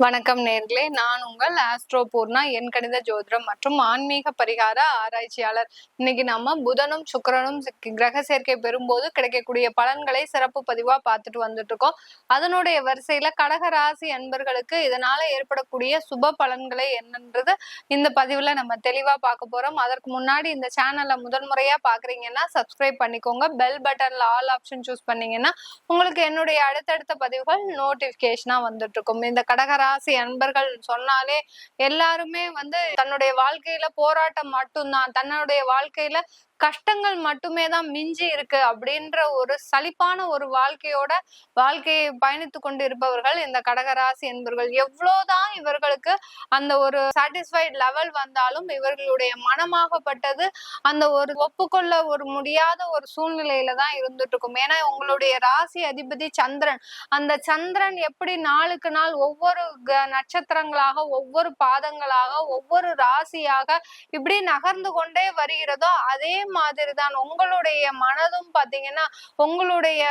வணக்கம் நேர்களே. நான் உங்கள் ஆஸ்ட்ரோ பூர்ணா என் கணித ஜோதிடம் மற்றும் ஆன்மீக பரிகார ஆராய்ச்சியாளர். இன்னைக்கு நம்ம புதனும் சுக்கிரனும் கிரக சேர்க்கை பெறும்போது கிடைக்கக்கூடிய பலன்களை சிறப்பு பதிவா பார்த்துட்டு வந்துட்டு இருக்கோம் அதனுடைய வரிசையில கடக ராசி அன்பர்களுக்கு இதனால ஏற்படக்கூடிய சுப பலன்களை என்னன்றது இந்த பதிவுல நம்ம தெளிவா பார்க்க போறோம். அதற்கு முன்னாடி இந்த சேனலை முதல் முறையா பாக்குறீங்கன்னா சப்ஸ்கிரைப் பண்ணிக்கோங்க. பெல் பட்டன்ல ஆல் ஆப்ஷன் சூஸ் பண்ணீங்கன்னா உங்களுக்கு என்னுடைய அடுத்தடுத்த பதிவுகள் நோட்டிபிகேஷனா வந்துட்டு இருக்கும் இந்த கடகராசி அன்பர்கள் சொன்னாலே எல்லாருமே வந்து தன்னுடைய வாழ்க்கையில போராட்டம் மட்டும்தான். தன்னுடைய வாழ்க்கையில கஷ்டங்கள் மட்டுமே தான் மிஞ்சி இருக்கு அப்படின்ற ஒரு சலிப்பான ஒரு வாழ்க்கையோட வாழ்க்கையை பயணித்து கொண்டு இருப்பவர்கள் இந்த கடகராசி என்பவர்கள் எவ்வளவுதான் இவர்களுக்கு அந்த ஒரு சாட்டிஸ்ஃபைட் லெவல் வந்தாலும் இவர்களுடைய மனமாகப்பட்டது அந்த ஒரு ஒப்புக்கொள்ள ஒரு முடியாத ஒரு சூழ்நிலையில தான் இருந்துட்டு இருக்கும் ஏன்னா உங்களுடைய ராசி அதிபதி சந்திரன். அந்த சந்திரன் எப்படி நாளுக்கு நாள் ஒவ்வொரு க- நட்சத்திரங்களாக ஒவ்வொரு பாதங்களாக ஒவ்வொரு ராசியாக இப்படி நகர்ந்து கொண்டே வருகிறதோ அதே மாதிரி தான் உங்களுடைய மனதும் பாத்தீங்கன்னா உங்களுடைய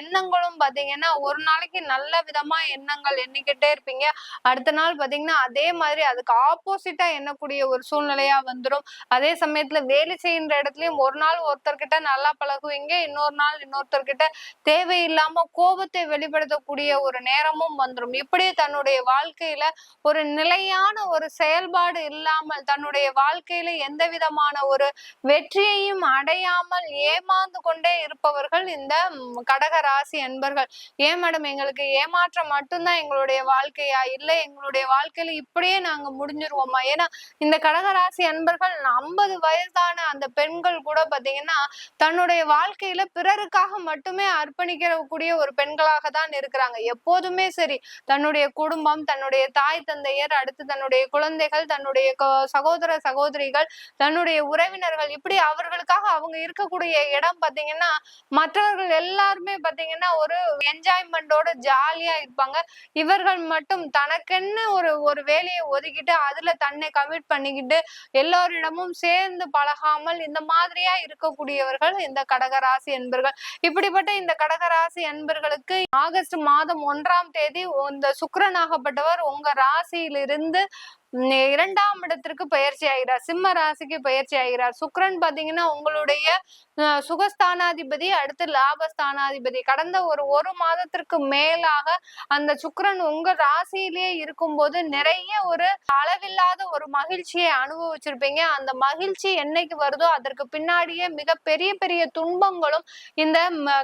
எண்ணங்களும் பாத்தீங்கன்னா ஒரு நாளைக்கு நல்ல விதமா எண்ணங்கள் எண்ணிக்கிட்டே இருப்பீங்க. அடுத்த நாள் பாத்தீங்கன்னா அதே மாதிரி அதுக்கு ஆப்போசிட்டா எண்ணக்கூடிய ஒரு சூழ்நிலையா வந்துடும் அதே சமயத்துல வேலை செய்கின்ற இடத்துலயும் ஒரு நாள் ஒருத்தர்கிட்ட நல்லா பழகுவீங்க இன்னொரு நாள் இன்னொருத்தர்கிட்ட தேவையில்லாம கோபத்தை வெளிப்படுத்தக்கூடிய ஒரு நேரமும் வந்துடும் இப்படி தன்னுடைய வாழ்க்கையில ஒரு நிலையான ஒரு செயல்பாடு இல்லாமல் தன்னுடைய வாழ்க்கையில எந்த விதமான ஒரு எதையும் அடையாமல் ஏமாந்து கொண்டே இருப்பவர்கள் இந்த கடகராசி கடக ராசி ஏன் மேடம் எங்களுக்கு ஏமாற்றம் மட்டும்தான் எங்களுடைய வாழ்க்கையா? இல்லை எங்களுடைய வாழ்க்கையில இப்படியே நாங்க முடிஞ்சிருவோமா? ஏன்னா இந்த கடகராசி அன்பர்கள் ஐம்பது வயதான அந்த பெண்கள் கூட பாத்தீங்கன்னா தன்னுடைய வாழ்க்கையில பிறருக்காக மட்டுமே அர்ப்பணிக்கிற கூடிய ஒரு பெண்களாக தான் இருக்கிறாங்க. எப்போதுமே சரி தன்னுடைய குடும்பம் தன்னுடைய தாய் தந்தையர் அடுத்து தன்னுடைய குழந்தைகள் தன்னுடைய சகோதர சகோதரிகள் தன்னுடைய உறவினர்கள் இப்படி அவர் அவர்களுக்காக அவங்க இருக்கக்கூடிய இடம் பாத்தீங்கன்னா மற்றவர்கள் எல்லாருமே பாத்தீங்கன்னா ஒரு என்ஜாய்மெண்டோட ஜாலியா இருப்பாங்க. இவர்கள் மட்டும் தனக்கென்னு ஒரு ஒரு வேலையை ஒதுக்கிட்டு அதுல தன்னை கமிட் பண்ணிக்கிட்டு எல்லோரிடமும் சேர்ந்து பழகாமல் இந்த மாதிரியா இருக்கக்கூடியவர்கள் இந்த கடகராசி என்பர்கள். இப்படிப்பட்ட இந்த கடகராசி என்பர்களுக்கு ஆகஸ்ட் மாதம் ஒன்றாம் தேதி இந்த சுக்கரனாகப்பட்டவர் உங்க ராசியிலிருந்து இரண்டாம் இடத்திற்கு பயிற்சி ஆகிறார். சிம்ம ராசிக்கு பயிற்சி ஆகிறார். சுக்கரன் பாத்தீங்கன்னா உங்களுடைய சுகஸ்தானாதிபதி அடுத்து லாபஸ்தானாதிபதி. கடந்த ஒரு ஒரு மாதத்திற்கு மேலாக அந்த சுக்கரன் உங்க ராசியிலேயே இருக்கும்போது நிறைய ஒரு அளவில்லாத ஒரு மகிழ்ச்சியை அனுபவிச்சிருப்பீங்க. அந்த மகிழ்ச்சி என்னைக்கு வருதோ அதற்கு பின்னாடியே மிக பெரிய பெரிய துன்பங்களும் இந்த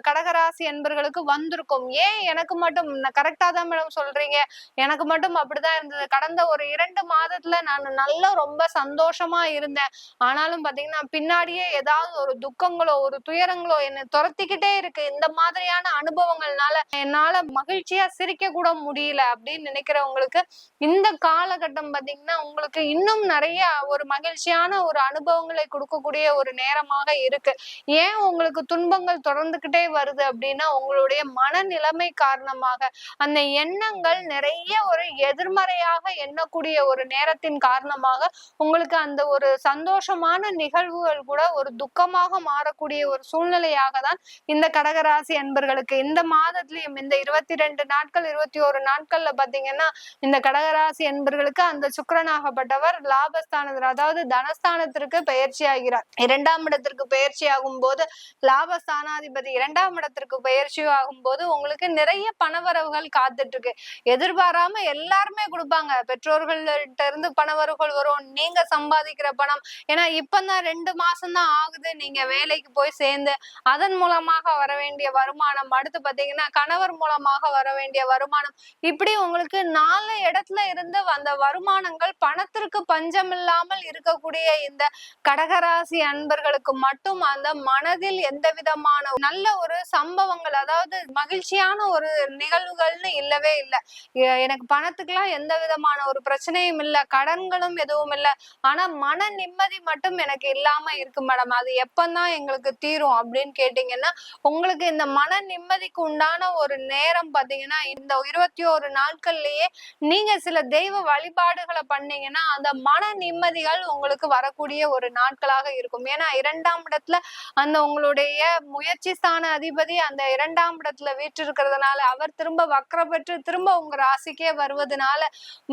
கடகராசி என்பர்களுக்கு வந்திருக்கும். ஏன் எனக்கு மட்டும் கரெக்டா தான் மேடம் சொல்றீங்க. எனக்கு மட்டும் அப்படிதான் இருந்தது. கடந்த ஒரு இரண்டு மாதத்துல நான் நல்லா ரொம்ப சந்தோஷமா இருந்தேன். ஆனாலும் பாத்தீங்கன்னா பின்னாடியே ஏதாவது ஒரு துக்கங்கள் ஒரு துயரங்களோ என்னை துரத்திக்கிட்டே இருக்கு. இந்த மாதிரியான அனுபவங்கள்னால என்னால மகிழ்ச்சியா சிரிக்க கூட முடியல அப்படின்னு நினைக்கிறவங்களுக்கு இந்த காலகட்டம் பாத்தீங்கன்னா உங்களுக்கு இன்னும் நிறைய ஒரு மகிழ்ச்சியான ஒரு அனுபவங்களை கொடுக்கக்கூடிய ஒரு நேரமாக இருக்கு. ஏன் உங்களுக்கு துன்பங்கள் தொடர்ந்துகிட்டே வருது அப்படின்னா உங்களுடைய மனநிலைமை காரணமாக அந்த எண்ணங்கள் நிறைய ஒரு எதிர்மறையாக எண்ணக்கூடிய ஒரு நேரத்தின் காரணமாக உங்களுக்கு அந்த ஒரு சந்தோஷமான நிகழ்வுகள் கூட ஒரு துக்கமாக வரக்கூடிய ஒரு சூழ்நிலையாக தான் இந்த கடகராசி அன்பர்களுக்கு இந்த மாதத்திலையும் இந்த இருபத்தி ரெண்டு நாட்கள் இருபத்தி ஒரு நாட்கள்ல பாத்தீங்கன்னா இந்த கடகராசி என்பர்களுக்கு அந்த சுக்கரனாகப்பட்டவர் லாபஸ்தானத்தில் அதாவது தனஸ்தானத்திற்கு பயிற்சி ஆகிறார் இரண்டாம் இடத்திற்கு பயிற்சி ஆகும் போது லாபஸ்தானாதிபதி இரண்டாம் இடத்திற்கு பயிற்சி ஆகும் போது உங்களுக்கு நிறைய பணவரவுகள் காத்துட்டு இருக்கு எதிர்பாராம எல்லாருமே கொடுப்பாங்க. பெற்றோர்கள்ட்ட இருந்து பணவரவுகள் வரும். நீங்க சம்பாதிக்கிற பணம். ஏன்னா இப்பதான் ரெண்டு மாசம் தான் ஆகுது. நீங்க வேலை வேலைக்கு போய் சேர்ந்து அதன் மூலமாக வர வேண்டிய வருமானம் அடுத்து பாத்தீங்கன்னா கணவர் மூலமாக வர வேண்டிய வருமானம். இப்படி உங்களுக்கு நாலு இடத்துல இருந்து அந்த வருமானங்கள் பணத்திற்கு பஞ்சம் இல்லாமல் இருக்கக்கூடிய இந்த கடகராசி அன்பர்களுக்கு மட்டும் அந்த மனதில் எந்த விதமான நல்ல ஒரு சம்பவங்கள் அதாவது மகிழ்ச்சியான ஒரு நிகழ்வுகள்னு இல்லவே இல்லை. எனக்கு பணத்துக்கெல்லாம் எந்த விதமான ஒரு பிரச்சனையும் இல்ல கடன்களும் எதுவும் இல்ல. ஆனா மன நிம்மதி மட்டும் எனக்கு இல்லாம இருக்கு மேடம். அது எப்பந்தான் எங்க எங்களுக்கு தீரும் அப்படின்னு கேட்டீங்கன்னா உங்களுக்கு இந்த மன நிம்மதிக்கு உண்டான ஒரு நேரம் பாத்தீங்கன்னா இந்த இருபத்தி ஒரு நாட்கள்லயே நீங்க சில தெய்வ வழிபாடுகளை பண்ணீங்கன்னா அந்த மன நிம்மதிகள் உங்களுக்கு வரக்கூடிய ஒரு நாட்களாக இருக்கும். ஏன்னா இரண்டாம் இடத்துல அந்த உங்களுடைய முயற்சி ஸ்தான அதிபதி அந்த இரண்டாம் இடத்துல வீற்றிருக்கிறதுனால அவர் திரும்ப வக்கர பெற்று திரும்ப உங்க ராசிக்கே வருவதனால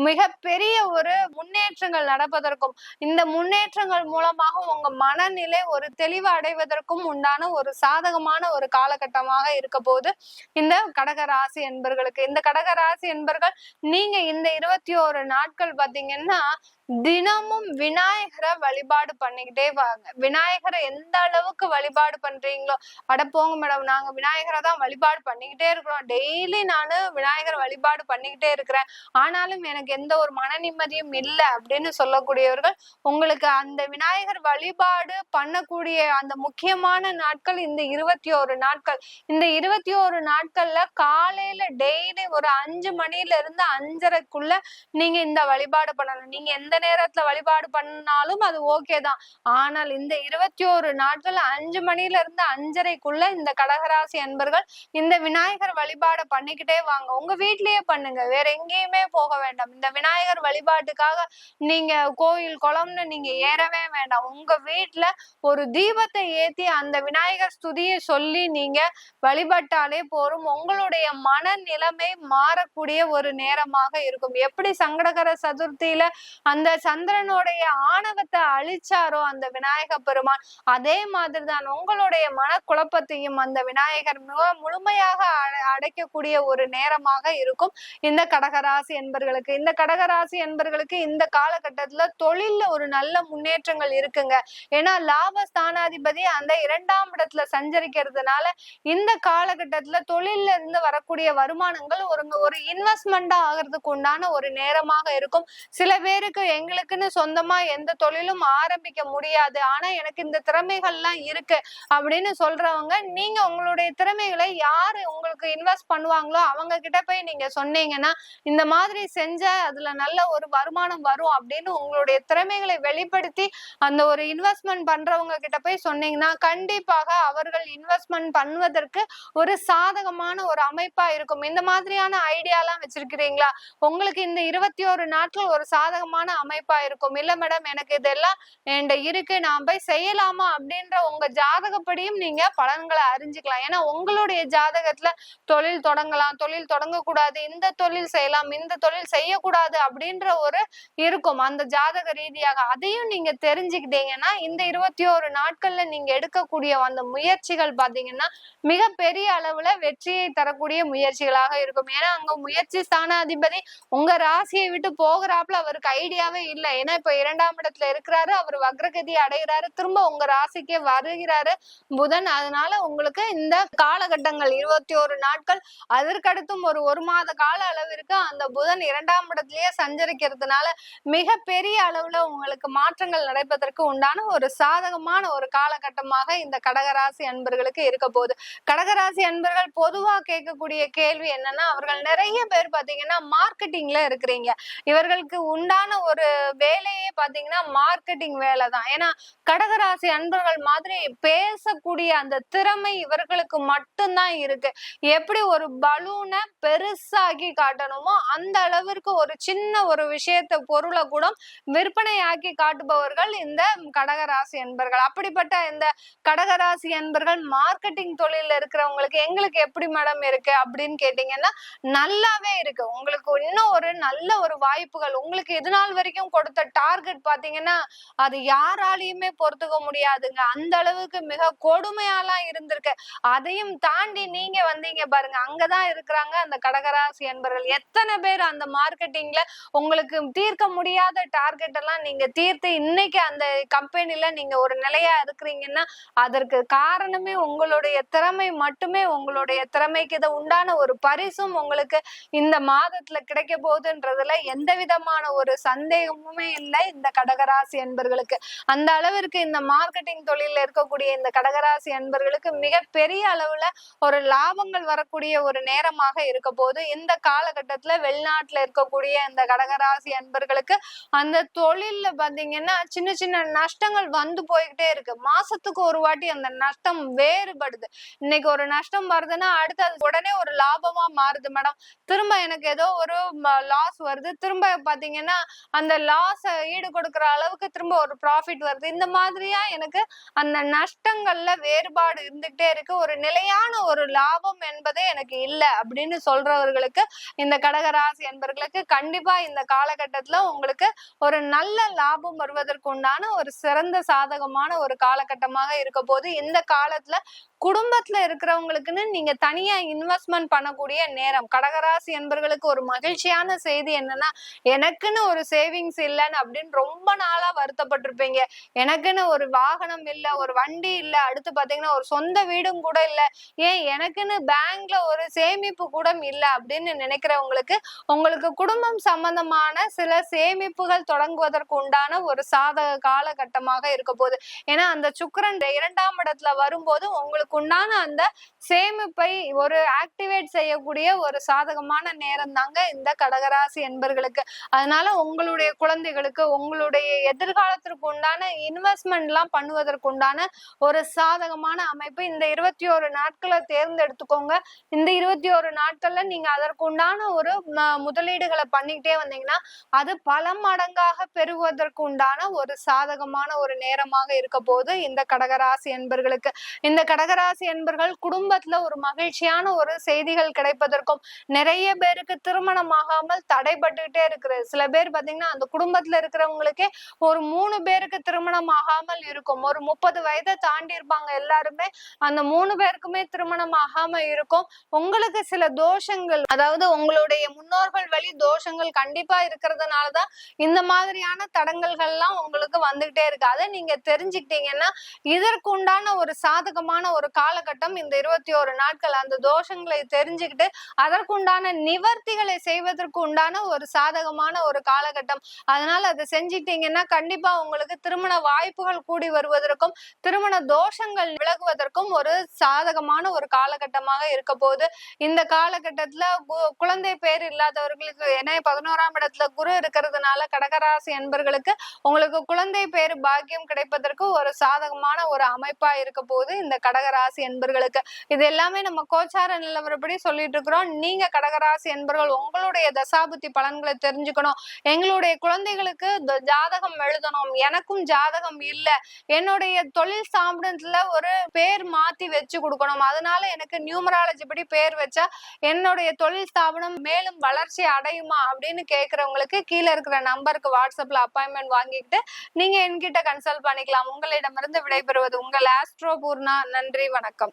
மிக பெரிய ஒரு முன்னேற்றங்கள் நடப்பதற்கும் இந்த முன்னேற்றங்கள் மூலமாக உங்க மனநிலை ஒரு தெளிவு அடைவதற்கும் உண்டான ஒரு சாதகமான ஒரு காலகட்டமாக இருக்க போது இந்த கடக ராசி என்பர்களுக்கு இந்த கடக ராசி என்பர்கள் நீங்க இந்த இருபத்தி ஒரு நாட்கள் பாத்தீங்கன்னா தினமும் விநாயகரை வழிபாடு பண்ணிக்கிட்டே வாங்க. விநாயகரை எந்த அளவுக்கு வழிபாடு பண்றீங்களோ அட போங்க மேடம் நாங்க விநாயகரை தான் வழிபாடு பண்ணிக்கிட்டே இருக்கிறோம். டெய்லி நானு விநாயகர் வழிபாடு பண்ணிக்கிட்டே இருக்கிறேன். ஆனாலும் எனக்கு எந்த ஒரு மன நிம்மதியும் இல்லை அப்படின்னு சொல்லக்கூடியவர்கள் உங்களுக்கு அந்த விநாயகர் வழிபாடு பண்ணக்கூடிய அந்த முக்கியமான நாட்கள் இந்த இருபத்தி ஒரு நாட்கள். இந்த இருபத்தி ஒரு நாட்கள்ல காலையில டெய்லி ஒரு அஞ்சு மணில இருந்து அஞ்சரைக்குள்ள நீங்க இந்த வழிபாடு பண்ணணும். நீங்க எந்த நேரத்துல வழிபாடு பண்ணாலும் அது ஓகே தான். ஆனால் இந்த இருபத்தி ஒரு நாட்கள் அஞ்சு மணில இருந்து அஞ்சரைக்குள்ள இந்த கடகராசி அன்பர்கள் இந்த விநாயகர் வழிபாடை பண்ணிக்கிட்டே வாங்க. உங்க வீட்லயே பண்ணுங்க. வேற எங்கேயுமே போக வேண்டாம். இந்த விநாயகர் வழிபாட்டுக்காக நீங்க கோயில் குளம்னு நீங்க ஏறவே வேண்டாம். உங்க வீட்டுல ஒரு தீபத்தை ஏத்தி அந்த விநாயகர் ஸ்துதியை சொல்லி நீங்க வழிபட்டாலே போரும். உங்களுடைய மன நிலைமை மாறக்கூடிய ஒரு நேரமாக இருக்கும். எப்படி சங்கடகர சதுர்த்தியில அந்த சந்திரனுடைய ஆணவத்தை அழிச்சாரோ அந்த விநாயக பெருமான் அதே மாதிரிதான் உங்களுடைய மனக்குழப்பத்தையும் அந்த விநாயகர் மிக முழுமையாக அடைக்கக்கூடிய ஒரு நேரமாக இருக்கும். இந்த கடகராசி என்பர்களுக்கு இந்த கடகராசி என்பர்களுக்கு இந்த காலகட்டத்துல தொழில்ல ஒரு நல்ல முன்னேற்றங்கள் இருக்குங்க. ஏன்னா லாப ஸ்தானாதிபதி அந்த இரண்டாம் இடத்துல சஞ்சரிக்கிறதுனால இந்த காலகட்டத்துல தொழில்ல இருந்து வரக்கூடிய வருமானங்கள் ஒரு ஒரு இன்வெஸ்ட்மெண்டா ஆகிறதுக்கு உண்டான ஒரு நேரமாக இருக்கும். சில பேருக்கு எங்களுக்குன்னு சொந்தமா எந்த தொழிலும் ஆரம்பிக்க முடியாது. ஆனா எனக்கு இந்த திறமைகள்லாம் இருக்கு அப்படின்னு சொல்றவங்க நீங்க உங்களுடைய திறமைகளை யாரு உங்களுக்கு இன்வெஸ்ட் பண்ணுவாங்களோ அவங்க கிட்ட போய் நீங்க சொன்னீங்கன்னா இந்த மாதிரி செஞ்ச அதுல நல்ல ஒரு வருமானம் வரும் அப்படின்னு உங்களுடைய திறமைகளை வெளிப்படுத்தி அந்த ஒரு இன்வெஸ்ட்மெண்ட் பண்றவங்க கிட்ட போய் சொன்னீங்கன்னா கண்டிப்பாக அவர்கள் இன்வெஸ்ட்மெண்ட் பண்ணுவதற்கு ஒரு சாதகமான ஒரு அமைப்பா இருக்கும். இந்த மாதிரியான ஐடியாலாம் வச்சிருக்கிறீங்களா? உங்களுக்கு இந்த இருபத்தி ஒரு நாட்கள் ஒரு சாதகமான அமைப்பா இருக்கும் இல்ல மேடம் எனக்கு இதெல்லாம் என்கிட்ட இருக்கு. நான் போய் செய்யலாமா அப்படின்ற உங்க ஜாதகப்படியும் நீங்க பலன்களை அறிஞ்சுக்கலாம். ஏன்னா உங்களுடைய ஜாதகத்துல தொழில் தொடங்கலாம் தொழில் தொடங்கக்கூடாது இந்த தொழில் செய்யலாம் இந்த தொழில் செய்யக்கூடாது அப்படின்ற ஒரு இருக்கும் அந்த ஜாதக ரீதியாக. அதையும் நீங்க தெரிஞ்சுக்கிட்டீங்கன்னா இந்த இருபத்தி ஒரு நாட்கள்ல நீங்க எடுக்கக்கூடிய அந்த முயற்சிகள் பாத்தீங்கன்னா மிக பெரிய அளவுல வெற்றியை தரக்கூடிய முயற்சிகளாக இருக்கும். ஏன்னா அங்க முயற்சி ஸ்தானாதிபதி உங்க ராசியை விட்டு போகிறாப்புல அவருக்கு ஐடியாவே இல்லை. ஏன்னா இப்ப இரண்டாம் இடத்துல இருக்கிறாரு அவர் வக்ரகதி அடைகிறாரு திரும்ப உங்க ராசிக்கே வருகிறாரு புதன். அதனால உங்களுக்கு இந்த காலகட்டங்கள் இருபத்தி ஒரு நாட்கள் அதற்கடுத்தும் ஒரு ஒரு மாத கால அளவிற்கு அந்த புதன் இரண்டாம் இடத்திலேயே சஞ்சரிக்கிறதுனால மிக பெரிய அளவுல உங்களுக்கு மாற்றங்கள் நடைபெறதற்கு உண்டான ஒரு சாதகமான ஒரு காலகட்டமாக இந்த கடகராசி அன்பர்களுக்கு இருக்க போகுது. கடகராசி அன்பர்கள் பொதுவா கேட்கக்கூடிய கேள்வி என்னன்னா அவர்கள் நிறைய பேர் பாத்தீங்கன்னா மார்க்கெட்டிங்ல இருக்கிறீங்க. இவர்களுக்கு உண்டான ஒரு வேலையே பாத்தீங்கன்னா மார்க்கெட்டிங் வேலை தான் ஏன்னா கடகராசி அன்பர்கள் மாதிரி பேசக்கூடிய அந்த திறமை இவர்களுக்கு மட்டும்தான் இருக்கு. எப்படி ஒரு பலூனை பெருசாக்கி காட்டணுமோ அந்த அளவிற்கு ஒரு சின்ன ஒரு விஷயத்த பொருளை கூட விற்பனையாக்கி காட்டுபவர்கள் இந்த கடகராசி அன்பர்கள். அப்படிப்பட்ட இந்த கடகராசி அன்பர்கள் மார்க்கெட்டிங் தொழில இருக்கிறவங்களுக்கு எங்களுக்கு எப்படி மேடம் இருக்கு அப்படின்னு கேட்டீங்கன்னா நல்லாவே இருக்கு. உங்களுக்கு இன்னும் ஒரு நல்ல ஒரு வாய்ப்புகள் உங்களுக்கு இது நாள் வரைக்கும் கொடுத்த டார்கெட் பாத்தீங்கன்னா அது யாராலையுமே பொறுத்துக்க முடியாதுங்க. அந்த அளவுக்கு மிக கொடுமையாலாம் இருந்திருக்கு. அதையும் தாண்டி நீங்க வந்தீங்க பாருங்க. அங்கதான் இருக்கிறாங்க அந்த கடகராசி என்பர்கள். எத்தனை பேர் அந்த மார்க்கெட்டிங்ல உங்களுக்கு தீர்க்க முடியாத டார்கெட் எல்லாம் நீங்க தீர்த்து இன்னைக்கு அந்த கம்பெனில நீங்க ஒரு நிலையா இருக்கிறீங்கன்னா அதற்கு காரணமே உங்களுடைய திறமை மட்டுமே உங்களுடைய திறமைக்கு இதை உண்டான ஒரு பரிசும் உங்களுக்கு இந்த மாதத்துல கிடைக்க போகுதுன்றதுல எந்த விதமான ஒரு சந்தேகம் சந்தேகமுமே இல்லை. இந்த கடகராசி அன்பர்களுக்கு. அந்த அளவிற்கு இந்த மார்க்கெட்டிங் தொழில இருக்கக்கூடிய இந்த கடகராசி அன்பர்களுக்கு மிகப்பெரிய அளவுல ஒரு லாபங்கள் வரக்கூடிய ஒரு நேரமாக இருக்க போது இந்த காலகட்டத்துல வெளிநாட்டுல இருக்கக்கூடிய இந்த கடகராசி அன்பர்களுக்கு அந்த தொழில்ல பாத்தீங்கன்னா சின்ன சின்ன நஷ்டங்கள் வந்து போய்கிட்டே இருக்கு. மாசத்துக்கு ஒரு வாட்டி அந்த நஷ்டம் வேறுபடுது. இன்னைக்கு ஒரு நஷ்டம் வருதுன்னா அடுத்து அது உடனே ஒரு லாபமா மாறுது மேடம். திரும்ப எனக்கு ஏதோ ஒரு லாஸ் வருது. திரும்ப பாத்தீங்கன்னா அந்த லாஸை ஈடு கொடுக்குற அளவுக்கு திரும்ப ஒரு ப்ராஃபிட் வருது. இந்த மாதிரியா எனக்கு அந்த நஷ்டங்கள்ல வேறுபாடு இருந்துகிட்டே இருக்கு. ஒரு நிலையான ஒரு லாபம் என்பதே எனக்கு இல்லை அப்படின்னு சொல்றவர்களுக்கு இந்த கடகராசி என்பவர்களுக்கு கண்டிப்பா இந்த காலகட்டத்துல உங்களுக்கு ஒரு நல்ல லாபம் வருவதற்கு உண்டான ஒரு சிறந்த சாதகமான ஒரு காலகட்டமாக இருக்க போது இந்த காலத்துல குடும்பத்துல இருக்கிறவங்களுக்குன்னு நீங்க தனியா இன்வெஸ்ட்மெண்ட் பண்ணக்கூடிய நேரம். கடகராசி என்பவர்களுக்கு ஒரு மகிழ்ச்சியான செய்தி என்னன்னா எனக்குன்னு ஒரு சேவிங்ஸ் இல்லைன்னு அப்படின்னு ரொம்ப நாளா வருத்தப்பட்டிருப்பீங்க. எனக்குன்னு ஒரு வாகனம் இல்ல ஒரு வண்டி இல்ல அடுத்து பாத்தீங்கன்னா ஒரு சொந்த வீடும் கூட இல்ல. ஏன் எனக்குன்னு பேங்க்ல ஒரு சேமிப்பு கூட இல்ல அப்படின்னு நினைக்கிறவங்களுக்கு உங்களுக்கு குடும்பம் சம்பந்தமான சில சேமிப்புகள் தொடங்குவதற்கு உண்டான ஒரு சாதக காலகட்டமாக இருக்க போகுது. ஏன்னா அந்த சுக்கரன் இரண்டாம் இடத்துல வரும்போது உங்களுக்கு உண்டான அந்த சேமிப்பை ஒரு ஆக்டிவேட் செய்யக்கூடிய ஒரு சாதகமான நேரம் தாங்க இந்த கடகராசி என்பர்களுக்கு. அதனால உங்களுடைய குழந்தைகளுக்கு உங்களுடைய எதிர்காலத்திற்கு உண்டான இன்வெஸ்ட்மெண்ட் எல்லாம் பண்ணுவதற்கு உண்டான ஒரு சாதகமான அமைப்பு இந்த இருபத்தி ஒரு நாட்களை தேர்ந்தெடுத்துக்கோங்க. இந்த இருபத்தி ஒரு நாட்கள்ல நீங்க அதற்கு உண்டான ஒரு முதலீடுகளை பண்ணிக்கிட்டே வந்தீங்கன்னா அது பல மடங்காக பெறுவதற்கு உண்டான ஒரு சாதகமான ஒரு நேரமாக இருக்க போது இந்த கடகராசி என்பர்களுக்கு. இந்த கடகராசி என்பர்கள் குடும்பத்துல ஒரு மகிழ்ச்சியான ஒரு செய்திகள் கிடைப்பதற்கும் நிறைய பேருக்கு திருமணம் ஆகாமல் தடைபட்டுக்கிட்டே இருக்கிறது சில பேர் பாத்தீங்கன்னா அந்த குடும்பத்துல இருக்கிறவங்களுக்கே ஒரு மூணு பேருக்கு திருமணம் ஆகாமல் இருக்கும். ஒரு முப்பது வயதை தாண்டி இருப்பாங்க எல்லாருமே. அந்த மூணு பேருக்குமே திருமணம் ஆகாம இருக்கும். உங்களுக்கு சில தோஷங்கள் அதாவது உங்களுடைய முன்னோர்கள் வழி தோஷங்கள் கண்டிப்பா இருக்கிறதுனாலதான் இந்த மாதிரியான தடங்கல்கள்லாம் உங்களுக்கு வந்துகிட்டே இருக்கு. அதை நீங்க தெரிஞ்சுக்கிட்டீங்கன்னா இதற்கு உண்டான ஒரு சாதகமான ஒரு காலகட்டம் இந்த இருபத்தி ஒரு நாட்கள் அந்த தோஷங்களை தெரிஞ்சுக்கிட்டு அதற்குண்டான நிவர்த்திகளை செய்வதற்கு உண்டான ஒரு சாதகமான ஒரு காலகட்டம். அதனால அதை செஞ்சிட்டீங்கன்னா கண்டிப்பா உங்களுக்கு திருமண வாய்ப்புகள் கூடி வருவதற்கும் திருமண தோஷங்கள் விலகுவதற்கும் ஒரு சாதகமான ஒரு காலகட்டமாக இருக்க போது இந்த காலகட்டத்துல குழந்தை பேர் இல்லாதவர்களுக்கு ஏன்னா பதினோராம் இடத்துல குரு இருக்கிறதுனால கடகராசி என்பர்களுக்கு உங்களுக்கு குழந்தை பேர் பாக்கியம் கிடைப்பதற்கு ஒரு சாதகமான ஒரு அமைப்பா இருக்க போது இந்த கடகராசி என்பர்களுக்கு. இது எல்லாமே நம்ம கோச்சார நிலவரப்படி சொல்லிட்டு இருக்கிறோம். நீங்க கடகராசி என்பர்கள் உங்களுடைய தசாபுத்தி பலன்களை தெரிஞ்சுக்கணும். எங்களுடைய குழந்தைகளுக்கு ஜாதகம் எழுதணும். எனக்கும் ஜாதகம் இல்ல. என்னுடைய தொழில் ஸ்தாபனத்துல ஒரு பேர் மாத்தி வச்சு கொடுக்கணும். அதனால எனக்கு நியூமராலஜி படி பேர் வச்சா என்னுடைய தொழில் ஸ்தாபனம் மேலும் வளர்ச்சி அடையுமா அப்படின்னு கேட்கறவங்களுக்கு கீழே இருக்கிற நம்பருக்கு வாட்ஸ்அப்ல அப்பாயின்மெண்ட் வாங்கிக்கிட்டு நீங்க என்கிட்ட கன்சல்ட் பண்ணிக்கலாம். உங்களிடமிருந்து விடைபெறுவது உங்கள் ஆஸ்ட்ரோ பூர்ணா. நன்றி வணக்கம்.